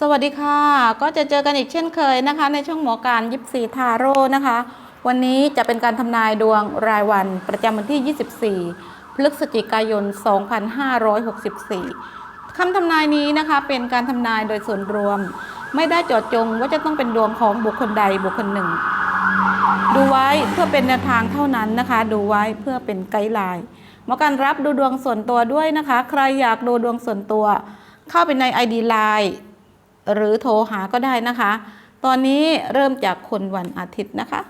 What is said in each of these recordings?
สวัสดีค่ะ ก็จะเจอกันอีกเช่นเคยนะคะ ในช่องหมอการยิปซีทาโร่นะคะ วันนี้จะเป็นการทำนายดวงรายวันประจำวันที่ 24 พฤศจิกายน 2564 คำทำนายนี้นะคะ เป็นการทำนายโดยส่วนรวม ไม่ได้เจาะจงว่าจะต้องเป็นดวงของบุคคลใดบุคคลหนึ่ง ดูไว้เพื่อเป็นแนวทางเท่านั้นนะคะ ดูไว้เพื่อเป็นไกด์ไลน์หมอการรับดูดวงส่วนตัวด้วยนะคะ ใครอยากดูดวงส่วนตัว เข้าไปใน ID Line หรือโทรหาก็ได้นะคะ ตอนนี้เริ่มจากคนวันอาทิตย์นะคะ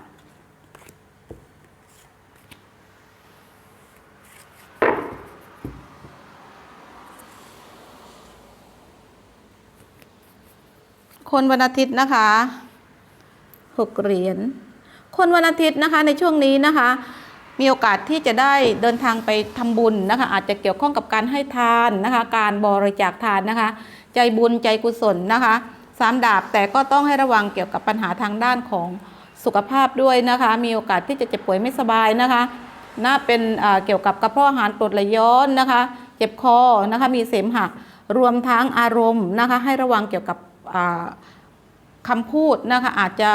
คนวันอาทิตย์นะคะหกเหรียญคนวันอาทิตย์นะคะในช่วงนี้นะคะมีโอกาสที่จะได้เดินทางไปทำบุญนะคะ อาจจะเกี่ยวข้องกับการให้ทานนะคะ การบริจาคทานนะคะ ใจบุญใจกุศลนะคะสามดาบแต่ก็ต้องให้ระวังเกี่ยวกับปัญหาทางด้านของสุขภาพด้วยนะคะ มีโอกาสที่จะเจ็บป่วยไม่สบายนะคะน่าเป็นเกี่ยวกับกระเพาะอาหารกรดไหลย้อนนะคะ เจ็บคอนะคะมีเสมหะรวมทั้งอารมณ์นะคะ ให้ระวังเกี่ยวกับอ่าคำพูดนะคะ อาจจะ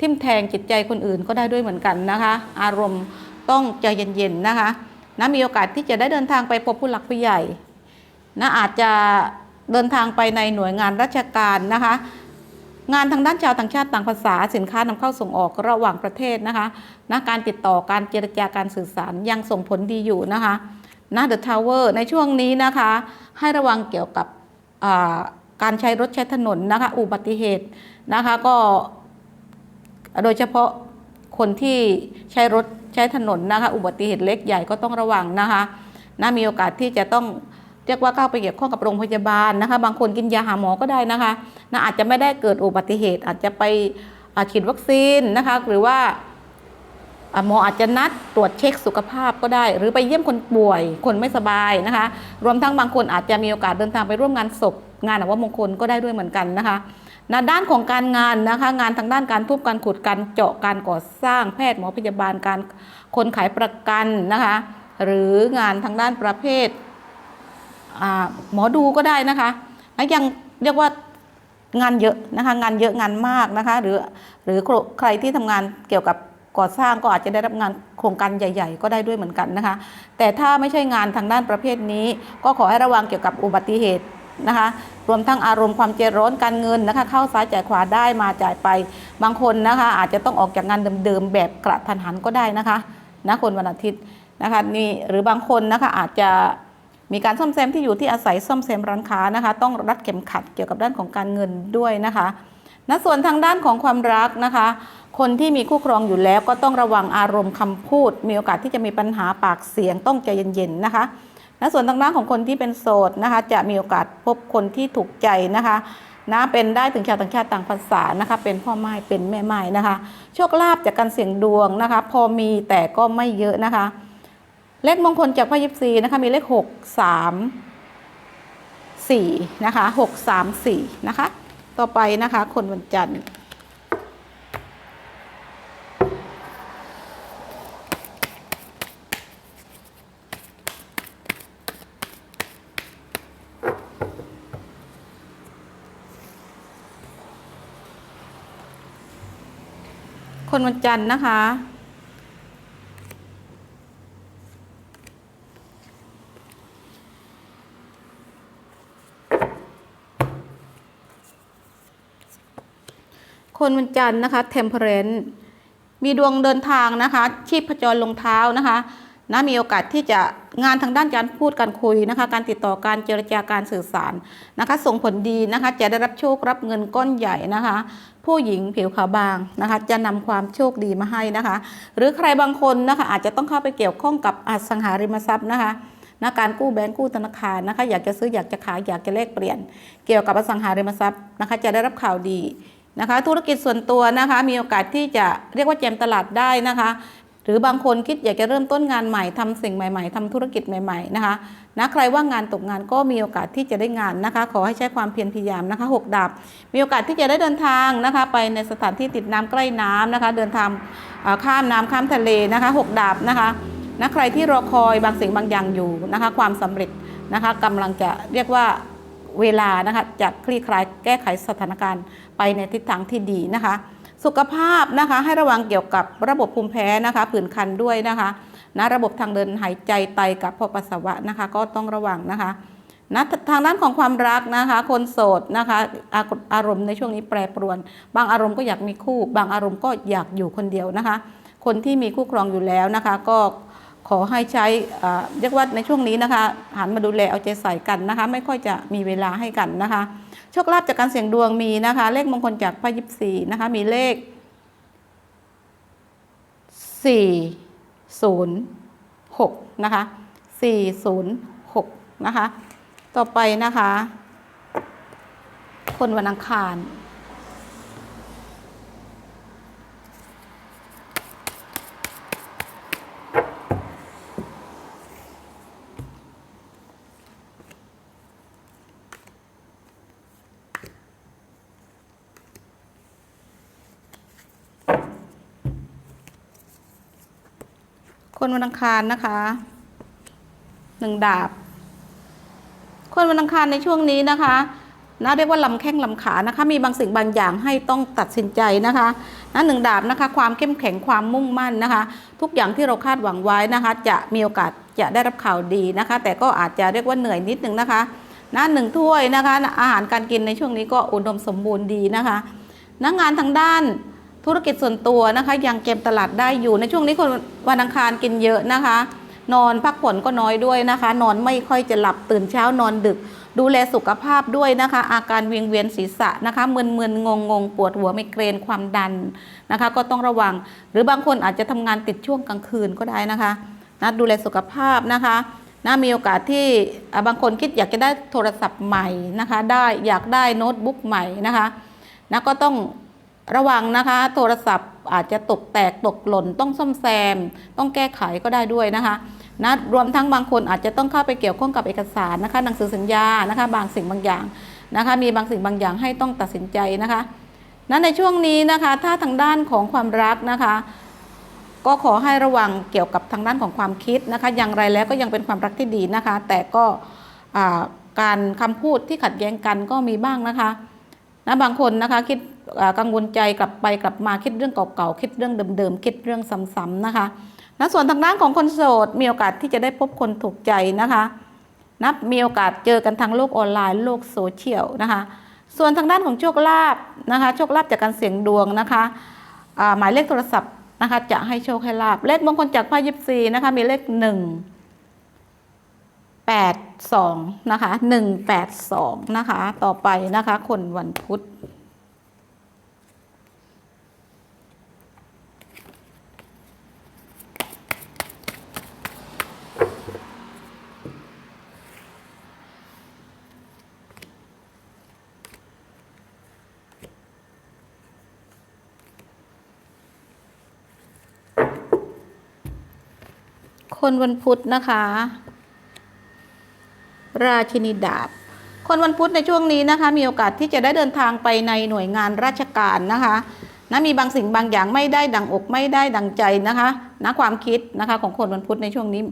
ทิ่มแทงจิตใจคนอื่นก็ได้ด้วยเหมือนกันนะคะ อารมณ์ต้องใจเย็นๆนะคะนะมีโอกาสที่จะได้เดินทางไปพบผู้หลักผู้ใหญ่นะอาจจะ เดินทางไปในหน่วยงานราชการนะคะ งานทางด้านชาวต่างชาติต่างภาษาสินค้านำเข้าส่งออกระหว่างประเทศนะคะนะการติดต่อการเจรจาการสื่อสารยังส่งผลดีอยู่นะคะนะเดอะทาวเวอร์ในช่วงนี้นะคะ ให้ระวังเกี่ยวกับการใช้รถใช้ถนนนะคะ อุบัติเหตุนะคะก็โดยเฉพาะคนที่ใช้รถใช้ถนนนะคะ อุบัติเหตุเล็กใหญ่ก็ต้องระวังนะคะนะมีโอกาสที่จะต้อง เรียกว่าเข้าไปเกี่ยวข้องกับโรงพยาบาลนะคะ บางคนกินยาหาหมอก็ได้นะคะนะอาจจะไม่ได้เกิดอุบัติเหตุ อาจจะไปฉีดวัคซีนนะคะหรือว่าหมออาจจะนัดตรวจเช็คสุขภาพก็ได้ หรือไปเยี่ยมคนป่วยคนไม่สบายนะคะ รวมทั้งบางคนอาจจะมีโอกาสเดินทางไปร่วมงานศพงานอวมงคลก็ได้ด้วยเหมือนกันนะคะณด้านของการงานนะคะ งานทางด้านการทุบการขุดการเจาะการก่อสร้างแพทย์หมอพยาบาลการคนขายประกันนะคะ หรืองานทางด้านประเภท หมอดูก็ได้นะคะและยังเรียกว่างานเยอะนะคะ งานเยอะงานมากนะคะ หรือหรือใครที่ทำงานเกี่ยวกับก่อสร้างก็อาจจะได้รับงานโครงการใหญ่ ๆ ก็ได้ด้วยเหมือนกันนะคะ แต่ถ้าไม่ใช่งานทางด้านประเภทนี้ ก็ขอให้ระวังเกี่ยวกับอุบัติเหตุนะคะ รวมทั้งอารมณ์ความเจร้อนการเงินนะคะ เข้าซ้ายจ่ายขวาได้มาจ่ายไปบางคนนะคะ อาจจะต้องออกจากงานเดิมๆแบบกระทันหันก็ได้นะคะนะคนวันอาทิตย์นะคะนี่หรือบางคนนะคะอาจจะ มีการซ่อมแซมที่อยู่ที่อาศัยซ่อมแซมร้านค้านะคะ ต้องรัดเข็มขัดเกี่ยวกับด้านของการเงินด้วยนะคะณส่วนทางด้านของความรักนะคะ คนที่มีคู่ครองอยู่แล้วก็ต้องระวังอารมณ์คำพูด มีโอกาสที่จะมีปัญหาปากเสียงต้องใจเย็นๆนะคะณส่วนทางด้านของคนที่เป็นโสดนะคะ จะมีโอกาสพบคนที่ถูกใจนะคะนะเป็นได้ถึงชาวต่างชาติต่างภาษานะคะ เป็นพ่อไม้เป็นแม่ไม้นะคะ โชคลาภจากการเสี่ยงดวงนะคะ พอมีแต่ก็ไม่เยอะนะคะ เลขมงคลจากพระยิปซีนะคะมีเลขหกสามสี่นะคะหกสามสี่นะคะ ต่อไปนะคะ คนวันจันทร์คนวันจันทร์นะคะ คนวันจันทร์นะคะ temperance มีดวงเดินทางนะคะ ชีพจรลงเท้านะคะนะมีโอกาสที่จะงานทางด้านการพูดการคุยนะคะ การติดต่อการเจรจาการสื่อสารนะคะ ส่งผลดีนะคะ จะได้รับโชครับเงินก้อนใหญ่นะคะ ผู้หญิงผิวขาวบางนะคะ จะนำความโชคดีมาให้นะคะ หรือใครบางคนนะคะ อาจจะต้องเข้าไปเกี่ยวข้องกับอสังหาริมทรัพย์นะคะนะการกู้แบงก์กู้ธนาคารนะคะ อยากจะซื้ออยากจะขายอยากจะแลกเปลี่ยน เกี่ยวกับอสังหาริมทรัพย์นะคะ จะได้รับข่าวดี นะคะ ธุรกิจส่วนตัวนะคะมีโอกาสที่จะเรียกว่าแจมตลาดได้นะคะหรือบางคนคิดอยากจะเริ่มต้นงานใหม่ทำสิ่งใหม่ ๆทำธุรกิจใหม่ๆนะคะนะใครว่างงานตกงานก็มีโอกาสที่จะได้งานนะคะ ขอให้ใช้ความเพียรพยายามนะคะหกดาบมีโอกาสที่จะได้เดินทางนะคะ ไปในสถานที่ติดน้ำใกล้น้ำนะคะ เดินทางข้ามน้ำข้ามทะเลนะคะหกดาบนะคะนะใครที่รอคอยบางสิ่งบางอย่างอยู่นะคะ ความสำเร็จนะคะกำลังจะเรียกว่า เวลานะคะจะคลี่คลายแก้ไขสถานการณ์ไปในทิศทางที่ดีนะคะ สุขภาพนะคะให้ระวังเกี่ยวกับระบบภูมิแพ้นะคะผื่นคันด้วยนะคะนะระบบทางเดินหายใจไตกับพอปัสสาวะนะคะ ก็ต้องระวังนะคะนะทางด้านของความรักนะคะ คนโสดนะคะอาอารมณ์ในช่วงนี้แปรปรวน บางอารมณ์ก็อยากมีคู่ บางอารมณ์ก็อยากอยู่คนเดียวนะคะ คนที่มีคู่ครองอยู่แล้วนะคะ ก็ ขอให้ใช้เรียกว่าในช่วงนี้นะคะหันมาดูแลเอาใจใส่กันนะคะ ไม่ค่อยจะมีเวลาให้กันนะคะ โชคลาภจากการเสี่ยงดวงมีนะคะ เลขมงคลจากพระยิบสีนะคะ มีเลข406นะคะ406นะคะ ต่อไปนะคะ คนวันอังคาร คนวันอังคารนะคะหนึ่งดาบ คนวันอังคารในช่วงนี้นะคะนะเรียกว่าลำแข้งลำขานะคะ มีบางสิ่งบางอย่างให้ต้องตัดสินใจนะคะนะหนึ่งดาบนะคะ ความเข้มแข็งความมุ่งมั่นนะคะ ทุกอย่างที่เราคาดหวังไว้นะคะ จะมีโอกาสจะได้รับข่าวดีนะคะ แต่ก็อาจจะเรียกว่าเหนื่อยนิดนึงนะคะนะหนึ่งถ้วยนะคะ อาหารการกินในช่วงนี้ก็อุดมสมบูรณ์ดีนะคะนักงานทางด้าน ธุรกิจส่วนตัวนะคะยังเกมตลาดได้อยู่ ในช่วงนี้คนวันอังคารกินเยอะนะคะ นอนพักผ่อนก็น้อยด้วยนะคะ นอนไม่ค่อยจะหลับตื่นเช้านอนดึก ดูแลสุขภาพด้วยนะคะ อาการเวิงเวียนศีรษะนะคะมึนๆงงงๆปวดหัวไมเกรนความดันนะคะ ก็ต้องระวัง หรือบางคนอาจจะทำงานติดช่วงกลางคืนก็ได้นะคะนะดูแลสุขภาพนะคะนะมีโอกาสที่บางคนคิดอยากจะได้โทรศัพท์ใหม่นะคะ ได้อยากได้โน้ตบุ๊กใหม่นะคะนะก็ต้อง ระวังนะคะ โทรศัพท์อาจจะตกแตกตกหล่นต้องซ่อมแซม ต้องแก้ไขก็ได้ด้วยนะคะนะรวมทั้งบางคนอาจจะต้องเข้าไปเกี่ยวข้องกับเอกสารนะคะ หนังสือสัญญานะคะ บางสิ่งบางอย่างนะคะ มีบางสิ่งบางอย่างให้ต้องตัดสินใจนะคะนั้นในช่วงนี้นะคะ ถ้าทางด้านของความรักนะคะ ก็ขอให้ระวังเกี่ยวกับทางด้านของความคิดนะคะ อย่างไรแล้วก็ยังเป็นความรักที่ดีนะคะ แต่ก็การคำพูดที่ขัดแย้งกันก็มีบ้างนะคะนะบางคนนะคะคิด กังวลใจกลับไปกลับมาคิดเรื่องเก่าๆคิดเรื่องเดิมๆคิดเรื่องซ้ำๆนะคะนะส่วนทางด้านของคนโสดมีโอกาสที่จะได้พบคนถูกใจนะคะนะมีโอกาสเจอกันทางโลกออนไลน์โลกโซเชียลนะคะ ส่วนทางด้านของโชคลาภนะคะโชคลาภจากการเสี่ยงดวงนะคะหมายเลขโทรศัพท์นะคะจะให้โชคให้ลาภเลขมงคลจากพระยิปซีนะคะมีเลขหนึ่ง82นะคะ182นะคะต่อไปนะคะคนวันพุธ คนวันพุธนะคะ ราชินีดาบ คนวันพุธในช่วงนี้นะคะ มีโอกาสที่จะได้เดินทางไปในหน่วยงานราชการนะคะนะมีบางสิ่งบางอย่างไม่ได้ดังอกไม่ได้ดังใจนะคะนะความคิดนะคะของคนวันพุธในช่วงนี้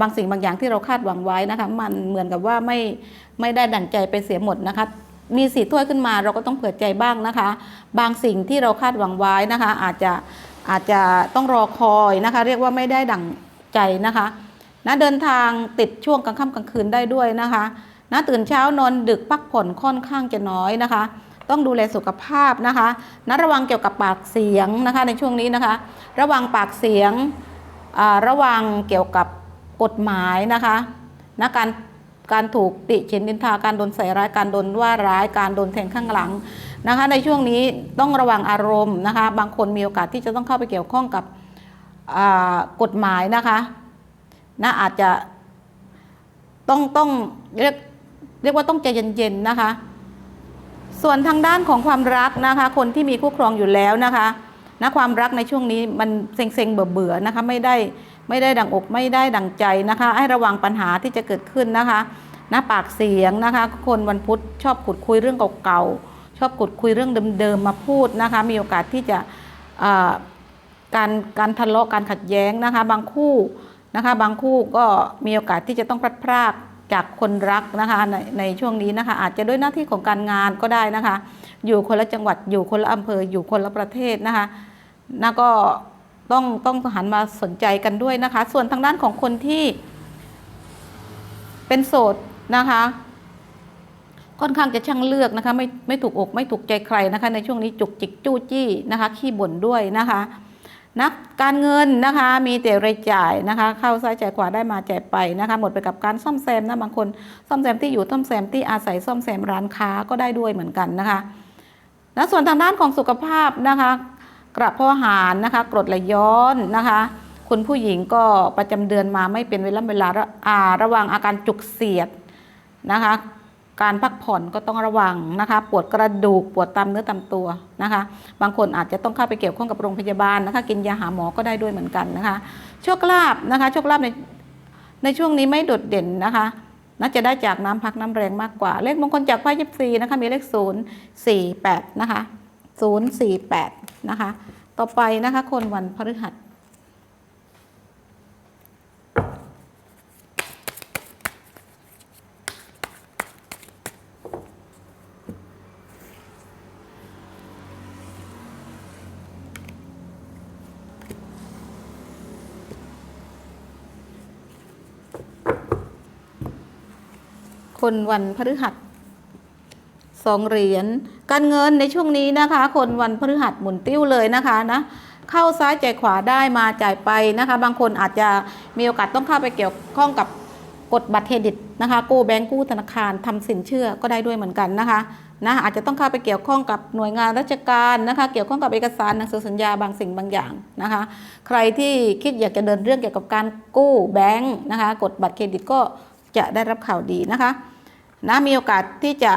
บางสิ่งบางอย่างที่เราคาดหวังไว้นะคะ มันเหมือนกับว่าไม่ไม่ได้ดังใจไปเสียหมดนะคะ มีสีถ้วยขึ้นมาเราก็ต้องเผื่อใจบ้างนะคะ บางสิ่งที่เราคาดหวังไว้นะคะ อาจจะอาจจะต้องรอคอยนะคะ เรียกว่าไม่ได้ดัง ใจนะคะนะเดินทางติดช่วงกลางค่ำกลางคืนได้ด้วยนะคะนะตื่นเช้านอนดึกพักผ่อนค่อนข้างจะน้อยนะคะ ต้องดูแลสุขภาพนะคะนะระวังเกี่ยวกับปากเสียงนะคะในช่วงนี้นะคะ ระวังปากเสียงอ่าระวังเกี่ยวกับกฎหมายนะคะนะการการถูกติเฉินดินทาการโดนใส่ร้ายการโดนว่าร้ายการโดนแทงข้างหลังนะคะ ในช่วงนี้ต้องระวังอารมณ์นะคะ บางคนมีโอกาสที่จะต้องเข้าไปเกี่ยวข้องกับ กฎหมายนะคะนะอาจจะต้องต้องเรียกเรียกว่าต้องใจเย็นๆนะคะ ส่วนทางด้านของความรักนะคะ คนที่มีคู่ครองอยู่แล้วนะคะนะความรักในช่วงนี้มันเซ็งๆเบื่อๆนะคะไม่ได้ไม่ได้ดังอกไม่ได้ดังใจนะคะ ให้ระวังปัญหาที่จะเกิดขึ้นนะคะนะปากเสียงนะคะ คนวันพุธชอบขุดคุยเรื่องเก่าๆชอบขุดคุยเรื่องเดิมๆมาพูดนะคะ มีโอกาสที่จะ การการทะเลาะการขัดแย้งนะคะบางคู่นะคะบางคู่ก็มีโอกาสที่จะต้องพลัดพรากจากคนรักนะคะในในช่วงนี้นะคะ อาจจะด้วยหน้าที่ของการงานก็ได้นะคะ อยู่คนละจังหวัดอยู่คนละอำเภออยู่คนละประเทศนะคะแล้วก็ต้องต้องหันมาสนใจกันด้วยนะคะ ส่วนทางด้านของคนที่ เป็นโสดนะคะค่อนข้างจะช่างเลือกนะคะ ไม่ไม่ถูกอกไม่ถูกใจใครนะคะ ในช่วงนี้จุกจิกจู้จี้นะคะ ขี้บ่นด้วยนะคะ นักการเงินนะคะมีแต่รายจ่ายนะคะ เข้าซ้ายจ่ายขวาได้มาจ่ายไปนะคะ หมดไปกับการซ่อมแซมนะบางคนซ่อมแซมที่อยู่ซ่อมแซมที่อาศัยซ่อมแซมร้านค้าก็ได้ด้วยเหมือนกันนะคะและส่วนทางด้านของสุขภาพนะคะ กระเพาะอาหารนะคะกรดไหลย้อนนะคะคุณผู้หญิงก็ประจำเดือนมาไม่เป็นเวลาเวลาระอ่าระวังอาการจุกเสียดนะคะ การพักผ่อนก็ต้องระวังนะคะ ปวดกระดูกปวดตามเนื้อตามตัวนะคะ บางคนอาจจะต้องเข้าไปเกี่ยวข้องกับโรงพยาบาลนะคะ กินยาหาหมอก็ได้ด้วยเหมือนกันนะคะโชคลาภนะคะโชคลาภในในช่วงนี้ไม่โดดเด่นนะคะน่าจะได้จากน้ำพักน้ำแรงมากกว่า เลขมงคลจากไพ่ยิปซีนะคะมีเลขศูนย์สี่แปดนะคะศูนย์สี่แปดนะคะ ต่อไปนะคะคนวันพฤหัส คนวันพฤหัสสองเหรียญการเงินในช่วงนี้นะคะ คนวันพฤหัสหมุนติ้วเลยนะคะนะเข้าซ้ายจ่ายขวาได้มาจ่ายไปนะคะ บางคนอาจจะมีโอกาสต้องเข้าไปเกี่ยวข้องกับกดบัตรเครดิตนะคะกู้แบงก์กู้ธนาคารทำสินเชื่อก็ได้ด้วยเหมือนกันนะคะนะอาจจะต้องเข้าไปเกี่ยวข้องกับหน่วยงานราชการนะคะ เกี่ยวข้องกับเอกสารหนังสือสัญญาบางสิ่งบางอย่างนะคะ ใครที่คิดอยากจะเดินเรื่องเกี่ยวกับการกู้แบงก์นะคะ กดบัตรเครดิตก็ จะได้รับข่าวดีนะคะนะมีโอกาสที่จะ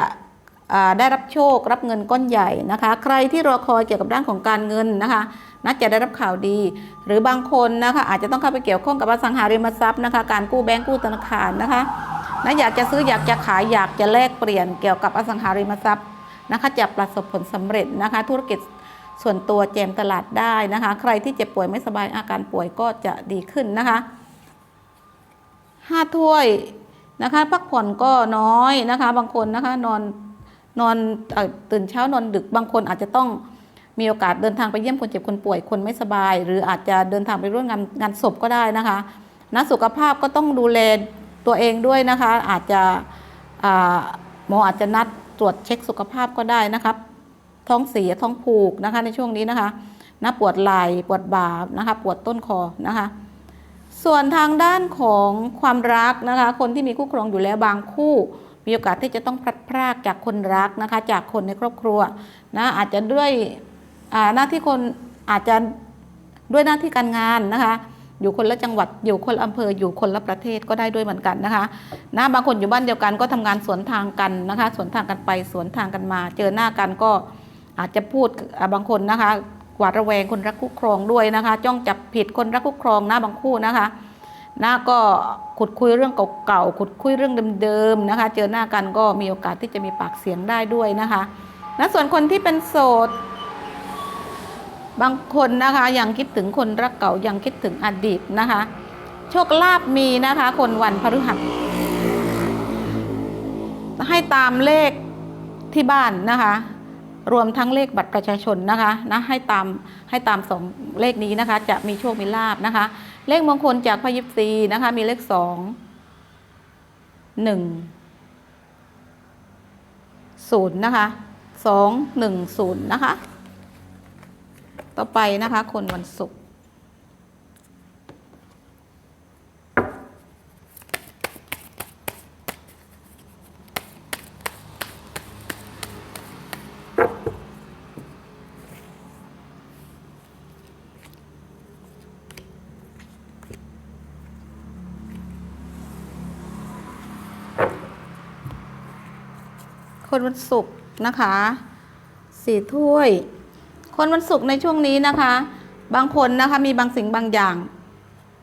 ได้รับโชครับเงินก้อนใหญ่นะคะ ใครที่รอคอยเกี่ยวกับด้านของการเงินนะคะน่าจะได้รับข่าวดี หรือบางคนนะคะอาจจะต้องเข้าไปเกี่ยวข้องกับอสังหาริมทรัพย์นะคะ การกู้แบงก์กู้ธนาคารนะคะนะอยากจะซื้ออยากจะขายอยากจะแลกเปลี่ยนเกี่ยวกับอสังหาริมทรัพย์นะคะ จะประสบผลสำเร็จนะคะ ธุรกิจส่วนตัวแจมตลาดได้นะคะ ใครที่เจ็บป่วยไม่สบายอาการป่วยก็จะดีขึ้นนะคะห้าถ้วย นะคะ พักผ่อนก็น้อยนะคะ บางคนนะคะนอนนอนอตื่นเช้านอนดึกบางคนอาจจะต้องมีโอกาสเดินทางไปเยี่ยมคนเจ็บคนป่วยคนไม่สบาย หรืออาจจะเดินทางไปร่วมงานงานศพก็ได้นะคะนะสุขภาพก็ต้องดูแลตัวเองด้วยนะคะ อาจจะหมออาจจะนัดตรวจเช็คสุขภาพก็ได้นะครับ ท้องเสียท้องผูกนะคะในช่วงนี้นะคะนะปวดไหล่ปวดบ่านะคะ ปวดต้นคอนะคะ ส่วนทางด้านของความรักนะคะ คนที่มีคู่ครองอยู่แล้วบางคู่มีโอกาสที่จะต้องพลัดพรากจากคนรักนะคะ จากคนในครอบครัวนะอาจจะด้วยหน้าที่คนอาจจะด้วยหน้าที่การงานนะคะ อยู่คนละจังหวัดอยู่คนละอำเภออยู่คนละประเทศก็ได้ด้วยเหมือนกันนะคะนะบางคนอยู่บ้านเดียวกันก็ทำงานสวนทางกันนะคะ สวนทางกันไปสวนทางกันมา เจอหน้ากันก็อาจจะพูดบางคนนะคะ หวาดระแวงคนรักคู่ครองด้วยนะคะ จ้องจับผิดคนรักคู่ครองนะบางคู่นะคะนะก็ขุดคุยเรื่องเก่าๆขุดคุยเรื่องเดิมๆนะคะ เจอหน้ากันก็มีโอกาสที่จะมีปากเสียงได้ด้วยนะคะและส่วนคนที่เป็นโสดบางคนนะคะยังคิดถึงคนรักเก่ายังคิดถึงอดีตนะคะ โชคลาภมีนะคะ คนวันพฤหัสให้ตามเลขที่บ้านนะคะ รวมทั้งเลขบัตรประชาชนนะคะนะให้ตามให้ตามสองเลขนี้นะคะ จะมีโชคมีลาบนะคะ เลขมงคลจากพยิปซีนะคะ มีเลขสองหนึ่งศูนย์นะคะสองหนึ่งศูนย์นะคะ ต่อไปนะคะ คนวันศุกร์ คนวันศุกร์นะคะสี่ถ้วย คนวันศุกร์ในช่วงนี้นะคะ บางคนนะคะมีบางสิ่งบางอย่าง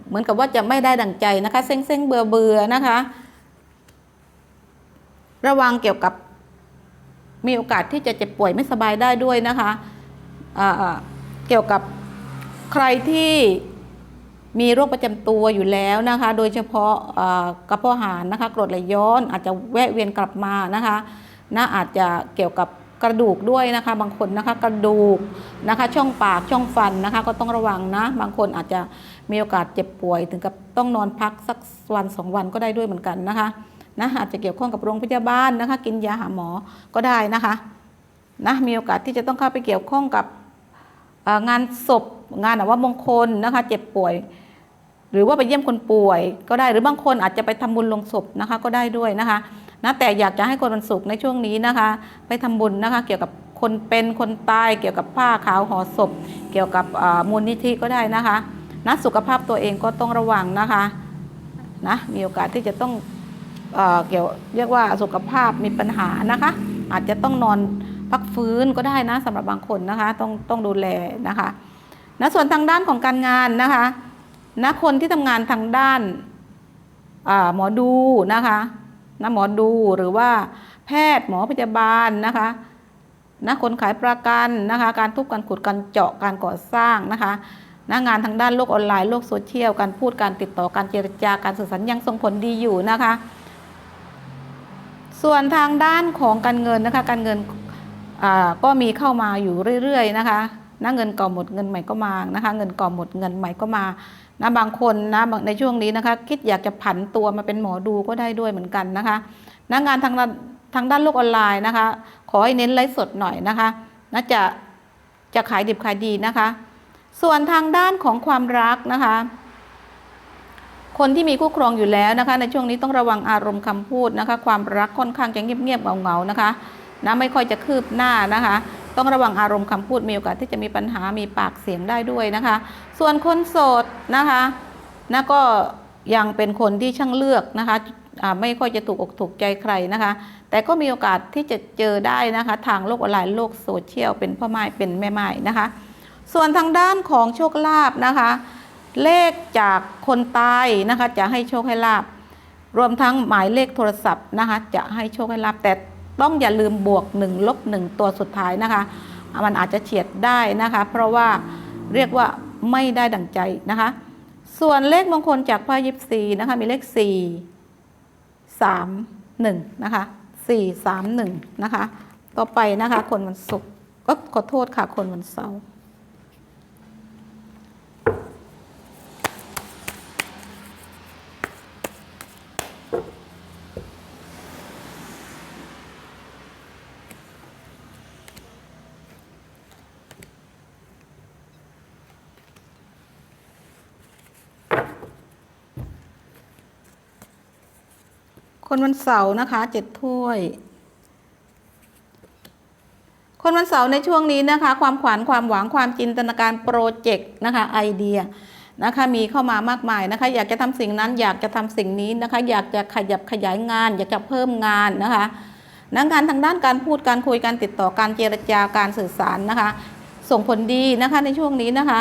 เหมือนกับว่าจะไม่ได้ดั่งใจนะคะเซ็งเซ็งเบื่อเบื่อนะคะ ระวังเกี่ยวกับมีโอกาสที่จะเจ็บป่วยไม่สบายได้ด้วยนะคะเกี่ยวกับใครที่มีโรคประจำตัวอยู่แล้วนะคะ โดยเฉพาะกระเพาะอาหารนะคะกรดไหลย้อนอาจจะแวะเวียนกลับมานะคะ นะอาจจะเกี่ยวกับกระดูกด้วยนะคะ บางคนนะคะกระดูกนะคะ ช่องปากช่องฟันนะคะ ก็ต้องระวังนะ บางคนอาจจะมีโอกาสเจ็บป่วย ถึงกับต้องนอนพักสักวันสองวันก็ได้ด้วยเหมือนกันนะคะนะอาจจะเกี่ยวข้องกับโรงพยาบาลนะคะ กินยาหาหมอก็ได้นะคะนะมีโอกาสที่จะต้องเข้าไปเกี่ยวข้องกับงานศพงานอามงคลนะคะ เจ็บป่วย หรือว่าไปเยี่ยมคนป่วยก็ได้หรือบางคนอาจจะไปทำบุญลงศพนะคะ ก็ได้ด้วยนะคะ นะแต่อยากจะให้คนวันศุกร์ในช่วงนี้นะคะ ไปทำบุญนะคะ เกี่ยวกับคนเป็นคนตาย เกี่ยวกับผ้าขาวห่อศพ เกี่ยวกับมูลนิธิก็ได้นะคะนะสุขภาพตัวเองก็ต้องระวังนะคะนะมีโอกาสที่จะต้องเอเกี่ยวเรียกว่าสุขภาพมีปัญหานะคะ อาจจะต้องนอนพักฟื้นก็ได้นะสำหรับบางคนนะคะต้องต้องดูแลนะคะนะส่วนทางด้านของการงานนะคะนะคนที่ทำงานทางด้านหมอดูนะคะ นะหมอดูหรือว่าแพทย์หมอพยาบาลนะคะนะคนขายประกันนะคะการทุบการขุดการเจาะการก่อสร้างนะคะนะงานทางด้านโลกออนไลน์โลกโซเชียลการพูดการติดต่อการเจรจาการสื่อสารยังส่งผลดีอยู่นะคะ ส่วนทางด้านของการเงินนะคะการเงินก็มีเข้ามาอยู่เรื่อยๆนะคะนะเงินเก่าหมดเงินใหม่ก็มานะคะ เงินเก่าหมดเงินใหม่ก็มา นะบางคนนะในช่วงนี้นะคะ คิดอยากจะผันตัวมาเป็นหมอดูก็ได้ด้วยเหมือนกันนะคะนะงานทางทางด้านโลกออนไลน์นะคะ ขอให้เน้นไลฟ์สดหน่อยนะคะนะจะจะขายดิบขายดีนะคะ ส่วนทางด้านของความรักนะคะ คนที่มีคู่ครองอยู่แล้วนะคะ ในช่วงนี้ต้องระวังอารมณ์คำพูดนะคะ ความรักค่อนข้างจะเงียบๆเหงาๆนะคะนะไม่ค่อยจะคืบหน้านะคะ ต้องระวังอารมณ์คำพูดมีโอกาสที่จะมีปัญหามีปากเสียงได้ด้วยนะคะ ส่วนคนโสดนะคะนะก็ยังเป็นคนที่ช่างเลือกนะคะไม่ค่อยจะถูกอกถูกใจใครนะคะ แต่ก็มีโอกาสที่จะเจอได้นะคะ ทางโลกออนไลน์โลกโซเชียลเป็นพ่อไม้เป็นแม่ไม้นะคะ ส่วนทางด้านของโชคลาภนะคะ เลขจากคนตายนะคะจะให้โชคให้ลาบรวมทั้งหมายเลขโทรศัพท์นะคะจะให้โชคให้ลาบแต่ ต้องอย่าลืมบวก1ลบ1ตัวสุดท้ายนะคะ มันอาจจะเฉียดได้นะคะ เพราะว่าเรียกว่าไม่ได้ดังใจนะคะ ส่วนเลขมงคลจากพระยิปซีนะคะ มีเลข 4 3 1นะคะ4 3 1นะคะ ต่อไปนะคะ คนวันศุกร์ก็ขอโทษค่ะ คนวันเสาร์ คนวันเสาร์นะคะเจ็ดถ้วย คนวันเสาร์ในช่วงนี้นะคะ ความขวัญความหวังความจินตนาการโปรเจกต์นะคะไอเดียนะคะมีเข้ามามากมายนะคะ อยากจะทำสิ่งนั้นอยากจะทำสิ่งนี้นะคะ อยากจะขยับขยายงาน อยากจะเพิ่มงานนะคะนักงานทางด้านการพูดการคุยการติดต่อการเจรจาการสื่อสารนะคะ ส่งผลดีนะคะในช่วงนี้นะคะ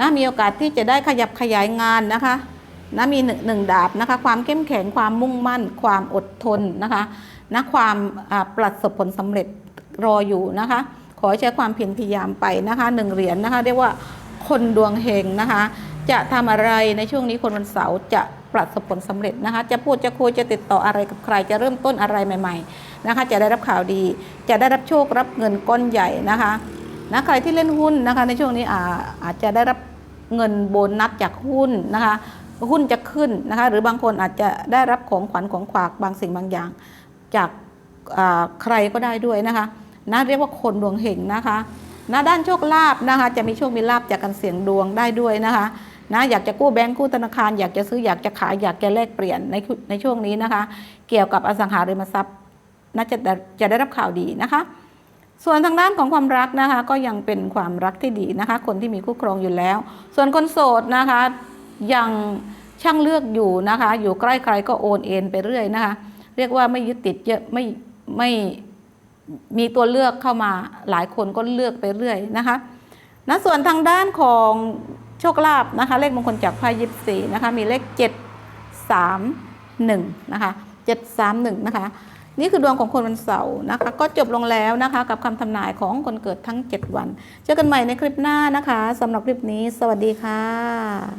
นะมีโอกาสที่จะได้ขยับขยายงานนะคะ นะมีหนึ่งหนึ่งดาบนะคะความเข้มแข็งความมุ่งมั่น ความอดทนนะคะนะความประสบผลสำเร็จรออยู่นะคะ ขอให้ใช้ความเพียรพยายามไปนะคะหนึ่งเหรียญนะคะเรียกว่าคนดวงเฮงนะคะ จะทำอะไรในช่วงนี้คนวันเสาร์จะประสบผลสำเร็จนะคะ จะพูดจะคุยจะติดต่ออะไรกับใคร จะเริ่มต้นอะไรใหม่ ๆนะคะ จะได้รับข่าวดี จะได้รับโชครับเงินก้อนใหญ่นะคะนะใครที่เล่นหุ้นนะคะในช่วงนี้อาอาจจะได้รับเงินโบนัสจากหุ้นนะคะ หุ้นจะขึ้นนะคะหรือบางคนอาจจะได้รับของขวัญของขวากบางสิ่งบางอย่าง จากใครก็ได้ด้วยนะคะนะเรียกว่าคนดวงเฮงนะคะนะด้านโชคลาภนะคะจะมีโชคมีลาภจากการเสี่ยงดวงได้ด้วยนะคะนะอยากจะกู้แบงก์กู้ธนาคารอยากจะซื้ออยากจะขายอยากจะแลกเปลี่ยนในในช่วงนี้นะคะ เกี่ยวกับอสังหาริมทรัพย์น่าจะจะได้รับข่าวดีนะคะ ส่วนทางด้านของความรักนะคะ ก็ยังเป็นความรักที่ดีนะคะ คนที่มีคู่ครองอยู่แล้ว ส่วนคนโสดนะคะ ยังช่างเลือกอยู่นะคะ อยู่ใกล้ใครก็โอนเอ็นไปเรื่อยนะคะ เรียกว่าไม่ยึดติดเยอะไม่ไม่มีตัวเลือกเข้ามาหลายคนก็เลือกไปเรื่อยนะคะนะส่วนทางด้านของโชคลาภนะคะ เลขมงคลจากไพ่ยิปซีนะคะมีเลข 7 3 1นะคะ7 3 1นะคะนี่คือดวงของคนวันเสาร์นะคะ ก็จบลงแล้วนะคะกับคำทำนายของคนเกิดทั้ง 7 วัน เจอกันใหม่ในคลิปหน้านะคะสำหรับคลิปนี้ สวัสดีค่ะ